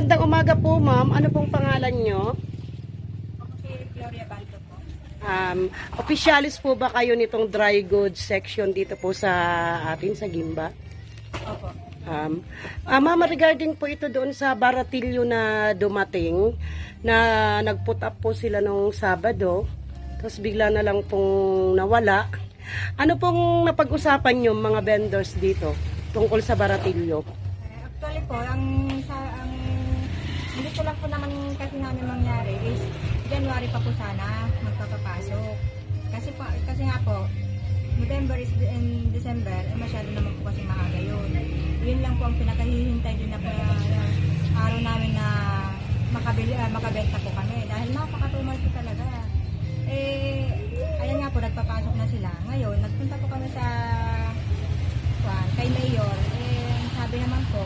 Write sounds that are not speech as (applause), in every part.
magandang umaga po, ma'am. Ano pong pangalan nyo? Si Gloria Baldo po. Um, officialis po ba kayo nitong dry goods section dito po sa atin, sa Gimba? Opo. Um, ah, ma'am, regarding po ito doon sa Baratilyo na dumating, na nag-put up po sila nung Sabado, tapos bigla na lang pong nawala. Ano pong napag-usapan nyo mga vendors dito tungkol sa Baratilyo? Eh, actually po, ang, sa, ko lang po naman kasi namin mangyari is January pa po sana magpapapasok. Kasi po, kasi nga po, November is and December, eh masyado naman po kasi maaga yun. Yun lang po ang pinakahihintay din na po uh, araw namin na makabili, ah, makabenta po kami. Dahil napakatumal po talaga. Eh, ayan nga po, nagpapasok na sila. Ngayon, nagpunta po kami sa kwan, kay Mayor. Eh, sabi naman po,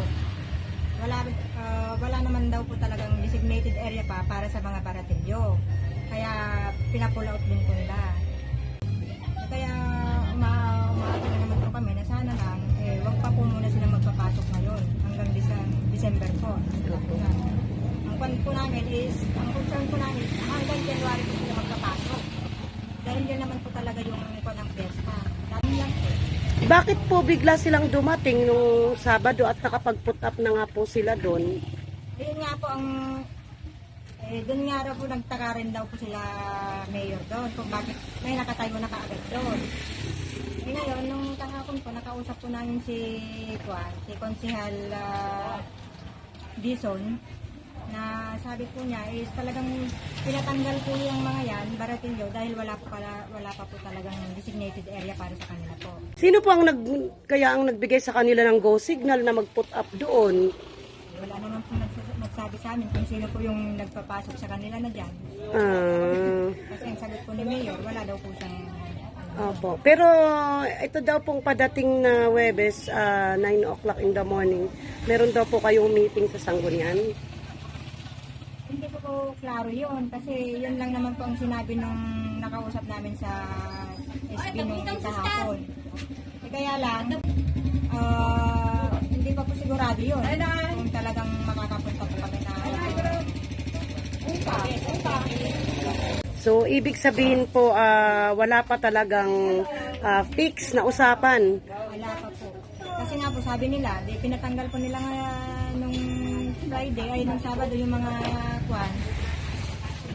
wala, ah, wala naman daw po talagang designated area pa para sa mga baratilyo. Kaya pinapull out din po nila. Kaya uma umaasa na naman po kami na sana lang, eh, wag pa po muna sila magpapasok ngayon hanggang Dece- December po. Ang kwan po namin is, ang concern po namin hanggang January po sila magpapasok. Dahil yan naman po talaga yung kwan ng pesta. Dami lang po. Bakit po bigla silang dumating nung Sabado at nakapag-put up na nga po sila doon? Ayun nga po ang eh, doon nga raw po nagtaka rin daw po sila mayor doon kung bakit may nakatayo na kaagad doon. Eh ngayon, nung kahapon po, nakausap po namin si Juan, si Konsihal uh, Dison, na sabi po niya is talagang pinatanggal po yung mga yan, baratilyo, dahil wala po pala, wala pa po talagang designated area para sa kanila po. Sino po ang nag, kaya ang nagbigay sa kanila ng go signal na mag-put up doon? Wala naman po nagsabi sa amin kung sino po yung nagpapasok sa kanila na dyan. Ah, Kasi ang sagot po ni Mayor, wala daw po siyang opo. Pero ito daw pong padating na Webes, ah, 9 o'clock in the morning, meron daw po kayong meeting sa Sanggunian. Hindi ko po klaro yun kasi yun lang naman po ang sinabi nung nakausap namin sa SB nung kahapon. Eh, kaya lang, ah, hindi pa po sigurado yun kung talagang makakapunta po kami na upa, upa. So, ibig sabihin po, ah, wala pa talagang ah, fix na usapan. Wala pa po. Kasi nga po sabi nila, di pinatanggal po nila nga nung Friday, ay nung Sabado yung mga kwan,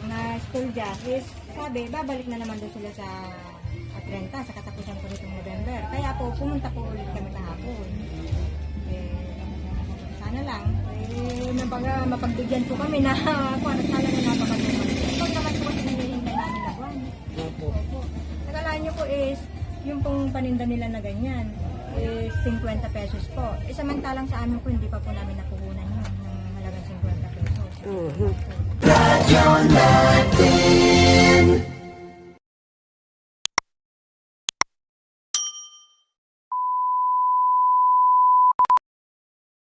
mga school dyan, is sabi, babalik na naman doon sila sa Atlanta sa katapusan po nitong November. Kaya po, pumunta po ulit kami kahapon. Eh, sana lang, eh, nabaga, mapagbigyan po kami na (laughs) kwan yung pong paninda nila na ganyan, eh, is 50 pesos po. Eh, samantalang sa amin po, hindi pa po namin napuhunan yun, ng halagang 50 pesos. Mm-hmm.